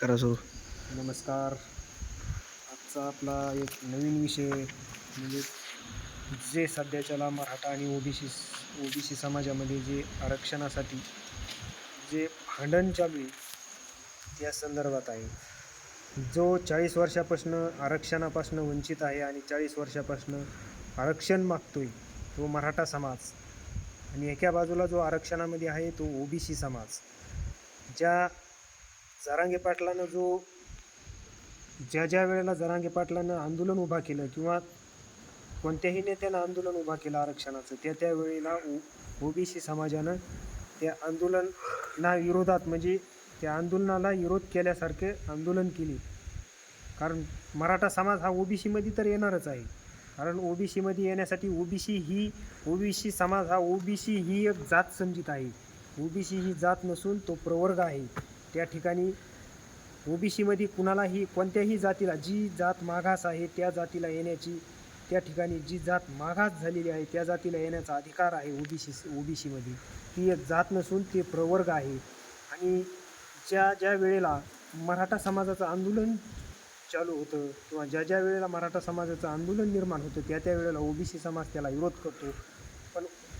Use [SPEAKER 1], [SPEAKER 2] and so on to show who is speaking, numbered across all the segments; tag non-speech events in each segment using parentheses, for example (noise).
[SPEAKER 1] करा सुरू
[SPEAKER 2] नमस्कार. आजचा आपला एक नवीन विषय म्हणजे जे सध्याच्याला मराठा आणि ओबीसी ओबीसी समाजामध्ये जे आरक्षणासाठी जे भांडण चालू आहे त्या संदर्भात आहे. जो चाळीस वर्षापासून आरक्षणापासून वंचित आहे आणि चाळीस वर्षापासून आरक्षण मागतोय तो मराठा समाज आणि एका बाजूला जो आरक्षणामध्ये आहे तो ओबीसी समाज. ज्या जरांगे पाटलानं जो ज्या ज्या वेळेला जरांगे पाटलानं आंदोलन उभा केलं किंवा कोणत्याही नेत्यानं आंदोलन उभा केलं आरक्षणाचं त्या त्या वेळेला ओ ओबीसी समाजानं त्या ना विरोधात म्हणजे त्या आंदोलनाला विरोध केल्यासारखे आंदोलन केले. कारण मराठा समाज हा ओबीसीमध्ये तर येणारच आहे. कारण ओबीसीमध्ये येण्यासाठी ओबीसी ही ओबीसी समाज हा ओबीसी ही एक जात समजित आहे. ओबीसी ही जात नसून तो प्रवर्ग आहे. त्या ठिकाणी ओबीसीमध्ये कुणालाही कोणत्याही जातीला जी जात मागास आहे त्या जातीला येण्याची त्या ठिकाणी जी जात मागास झालेली आहे त्या जातीला येण्याचा अधिकार आहे ओबीसी ओबीसीमध्ये. ती एक जात नसून ते प्रवर्ग आहे. आणि ज्या ज्या वेळेला मराठा समाजाचं आंदोलन चालू होतं किंवा ज्या ज्या वेळेला मराठा समाजाचं आंदोलन निर्माण होतं त्या त्या वेळेला ओबीसी समाज त्याला विरोध करतो.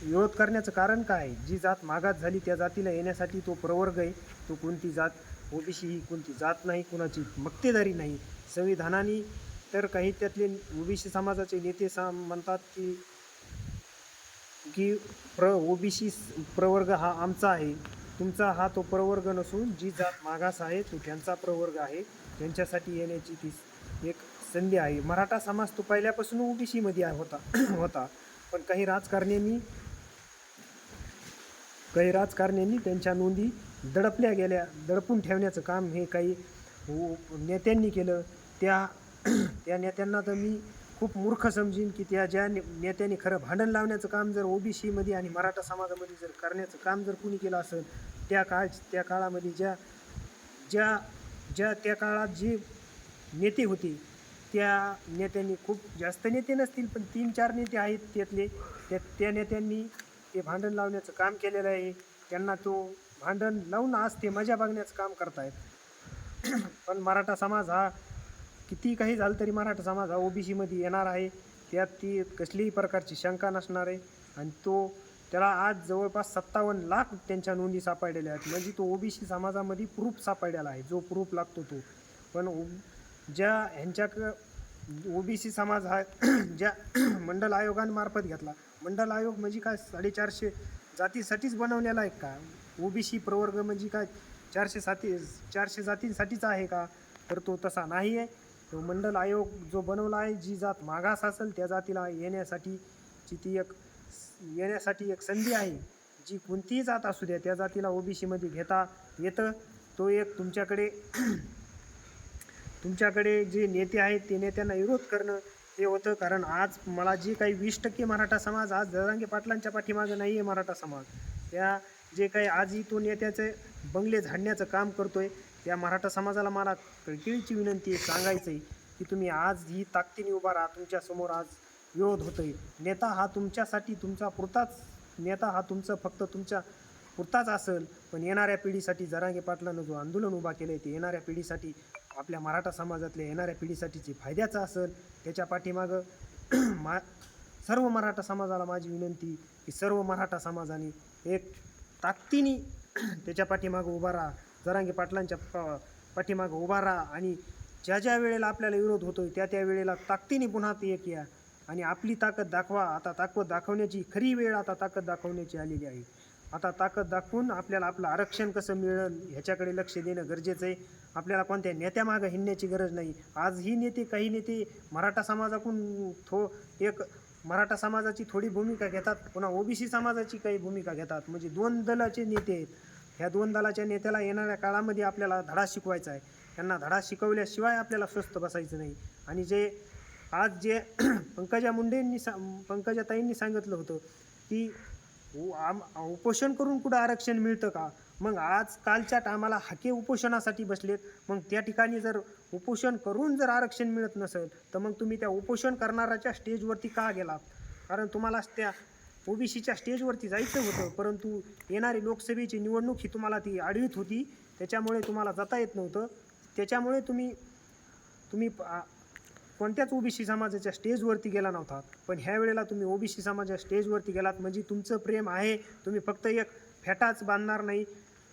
[SPEAKER 2] विरोध करण्याचं कारण काय? आहे? जी जात मागास झाली त्या जातीला येण्यासाठी तो प्रवर्ग आहे. तो कोणती जात? ओबीसी ही कोणती जात नाही कुणाची मक्तेदारी नाही. संविधानाने तर काही त्यातले ओबीसी समाजाचे नेते सा म्हणतात की की प्र ओबीसी प्रवर्ग हा आमचा आहे. तुमचा हा तो प्रवर्ग नसून जी जात मागास आहे तो त्यांचा प्रवर्ग आहे. त्यांच्यासाठी येण्याची ती एक संधी आहे. मराठा समाज तो पहिल्यापासून ओबीसीमध्ये होता होता. पण काही राजकारण्यांनी काही राजकारण्यांनी त्यांच्या नोंदी दडपल्या गेल्या दडपून ठेवण्याचं काम हे काही नेत्यांनी केलं. त्या (clears throat) त्या नेत्यांना तर मी खूप मूर्ख समजीन की त्या ज्या ने- नेत्यांनी खरं भांडण लावण्याचं काम जर ओबीसीमध्ये आणि मराठा समाजामध्ये जर करण्याचं काम जर कुणी केलं असेल त्या काळ त्या काळामध्ये ज्या ज्या ज्या त्या काळात जे नेते होते त्या नेत्यांनी खूप जास्त नेते नसतील पण तीन चार नेते आहेत त्यातले. त्या त्या नेत्यांनी ते भांडण लावण्याचं काम केलेलं आहे. त्यांना तो भांडण लावून आज ते मजा बघण्याचं काम करतायत. (clears throat) पण मराठा समाज हा किती काही झालं तरी मराठा समाज हा ओबीसीमध्ये येणार आहे. त्यात ती कसलीही प्रकारची शंका नसणार आहे. आणि तो त्याला आज जवळपास सत्तावन्न लाख त्यांच्या नोंदी सापडलेल्या आहेत. म्हणजे तो ओबीसी समाजामध्ये प्रूफ सापडलेला आहे. जो प्रूफ लागतो तो. पण ओ ज्या ह्यांच्याक ओबीसी समाज हा (clears throat) ज्या (clears throat) मंडल आयोगांमार्फत घेतला मंडल आयोग म्हणजे काय? साडेचारशे जातीसाठीच बनवलेला आहे का? ओबीसी प्रवर्ग म्हणजे काय? चारशे साती चारशे जातींसाठीच आहे का? तर तो तसा नाही आहे. तो मंडल आयोग जो बनवला आहे जी जात मागास असेल त्या जातीला येण्यासाठीची ती एक येण्यासाठी एक संधी आहे. जी कोणतीही जात असू द्या त्या जातीला ओबीसीमध्ये घेता येतं. तो एक तुमच्याकडे तुमच्याकडे जे नेते आहेत ते नेत्यांना विरोध करणं ते होतं कारण आज मला जे काही वीस टक्के मराठा समाज आज जरांगे पाटलांच्या पाठीमागं नाही आहे मराठा समाज. त्या जे काही आजही तो नेत्याचे बंगले झाडण्याचं काम करतोय त्या मराठा समाजाला मला कळकळीची विनंती आहे सांगायचं आहे की तुम्ही आज ही ताकदीने उभा राहा तुमच्यासमोर आज विरोध होतोय. नेता हा तुमच्यासाठी तुमचा पुरताच नेता हा तुमचं फक्त तुमच्या पुरताच असेल पण येणाऱ्या पिढीसाठी जरांगे पाटलानं जो आंदोलन उभा केलं आहे ते येणाऱ्या पिढीसाठी आपल्या मराठा समाजातल्या येणाऱ्या पिढीसाठीची फायद्याचं असेल त्याच्या पाठीमागं (clears throat) मा सर्व मराठा समाजाला माझी विनंती की सर्व मराठा समाजाने एक ताकदीने (clears throat) त्याच्या पाठीमागं उभा राहा. जरांगे पाटलांच्या प पाठीमागं उभा राहा आणि ज्या ज्या वेळेला आपल्याला विरोध होतो आहे त्या त्या वेळेला ताकदीने पुन्हा ते एक या. आणि आपली ताकद दाखवा. आता ताकद दाखवण्याची खरी वेळ आता ताकद दाखवण्याची आलेली आहे. आता ताकद दाखवून आपल्याला आपलं आरक्षण कसं मिळेल ह्याच्याकडे लक्ष देणं गरजेचं आहे. आपल्याला कोणत्या नेत्यामागं हिंडण्याची गरज नाही. आज ही नेते काही नेते मराठा समाजाकडून थो एक मराठा समाजाची थोडी भूमिका घेतात पुन्हा ओबीसी समाजाची काही भूमिका घेतात. म्हणजे दोन दलाचे नेते आहेत. ह्या दोन दलाच्या नेत्याला येणाऱ्या काळामध्ये आपल्याला धडा शिकवायचा आहे. त्यांना धडा शिकवल्याशिवाय आपल्याला स्वस्त बसायचं नाही. आणि जे आज जे (clears throat) पंकजा मुंडेंनी सा पंकजाताईंनी सांगितलं होतं की उ- आम उपोषण करून कुठं आरक्षण मिळतं का? मग आज कालच्या टायमाला हाके उपोषणासाठी बसलेत. मग त्या ठिकाणी जर उपोषण करून जर आरक्षण मिळत नसेल तर मग तुम्ही त्या उपोषण करणाऱ्याच्या स्टेजवरती का गेलात? कारण तुम्हाला त्या ओबीसीच्या स्टेजवरती जायचं होतं परंतु येणारी लोकसभेची निवडणूक ही तुम्हाला ती आडवीत होती. त्याच्यामुळे तुम्हाला जाता येत नव्हतं. त्याच्यामुळे तुम्ही तुम्ही प- आ- कोणत्याच ओबीसी समाजाच्या स्टेजवरती गेला नव्हता. पण ह्या वेळेला तुम्ही ओबीसी समाजाच्या स्टेजवरती गेलात म्हणजे तुमचं प्रेम आहे. तुम्ही फक्त एक फेटाच बांधणार नाही.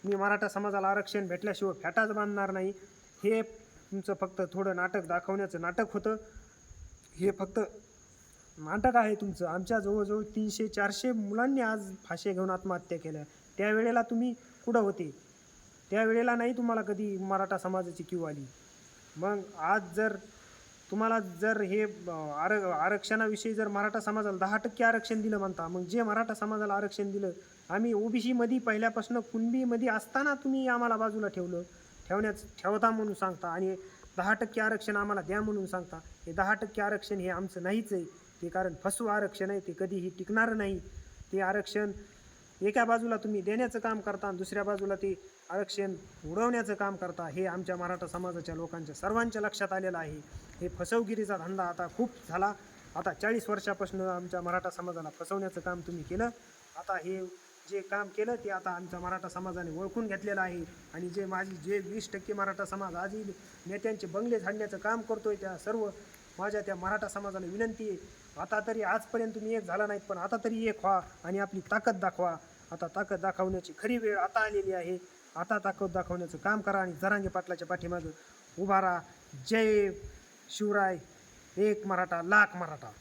[SPEAKER 2] मी मराठा समाजाला आरक्षण भेटल्याशिवाय फेटाच बांधणार नाही. हे तुमचं फक्त थोडं नाटक दाखवण्याचं नाटक होतं. हे फक्त नाटक आहे तुमचं. आमच्या जवळजवळ तीनशे चारशे मुलांनी आज फाशे घेऊन आत्महत्या केल्या. त्यावेळेला तुम्ही कुठं होते? त्यावेळेला नाही तुम्हाला कधी मराठा समाजाची क्यू आली? मग आज जर तुम्हाला जर हे आर आरक्षणाविषयी जर मराठा समाजाला दहा टक्के आरक्षण दिलं म्हणता मग जे मराठा समाजाला आरक्षण दिलं आम्ही ओबीसीमध्ये पहिल्यापासून कुणबीमध्ये असताना तुम्ही आम्हाला बाजूला ठेवलं. ठेवण्याच ठेवता म्हणून सांगता आणि दहा टक्के आरक्षण आम्हाला द्या म्हणून सांगता. हे दहा टक्के आरक्षण हे आमचं नाहीच आहे. ते कारण फसू आरक्षण आहे ते कधीही टिकणारं नाही. ते आरक्षण एका बाजूला तुम्ही देण्याचं काम करता आणि दुसऱ्या बाजूला ते आरक्षण उडवण्याचं काम करता हे आमच्या मराठा समाजाच्या लोकांच्या सर्वांच्या लक्षात आलेलं आहे. हे फसवगिरीचा धंदा आता खूप झाला. आता चाळीस वर्षापासून आमच्या मराठा समाजाला फसवण्याचं काम तुम्ही केलं. आता हे जे काम केलं ते आता आमच्या मराठा समाजाने ओळखून घेतलेलं आहे. आणि जे माझी जे वीस टक्के मराठा समाज आजही नेत्यांचे बंगले झाडण्याचं काम करतोय त्या सर्व माझ्या त्या मराठा समाजाला विनंती आहे. आता तरी आजपर्यंत तुम्ही एक झाला नाहीत पण आता तरी एक व्हा आणि आपली ताकद दाखवा. आता ताकद दाखवण्याची खरी वेळ आता आलेली आहे. आता ताकद दाखवण्याचं काम करा आणि जरांगे पाटलाच्या पाठीमागं उभा राहा. जय शिवराय. एक मराठा लाख मराठा.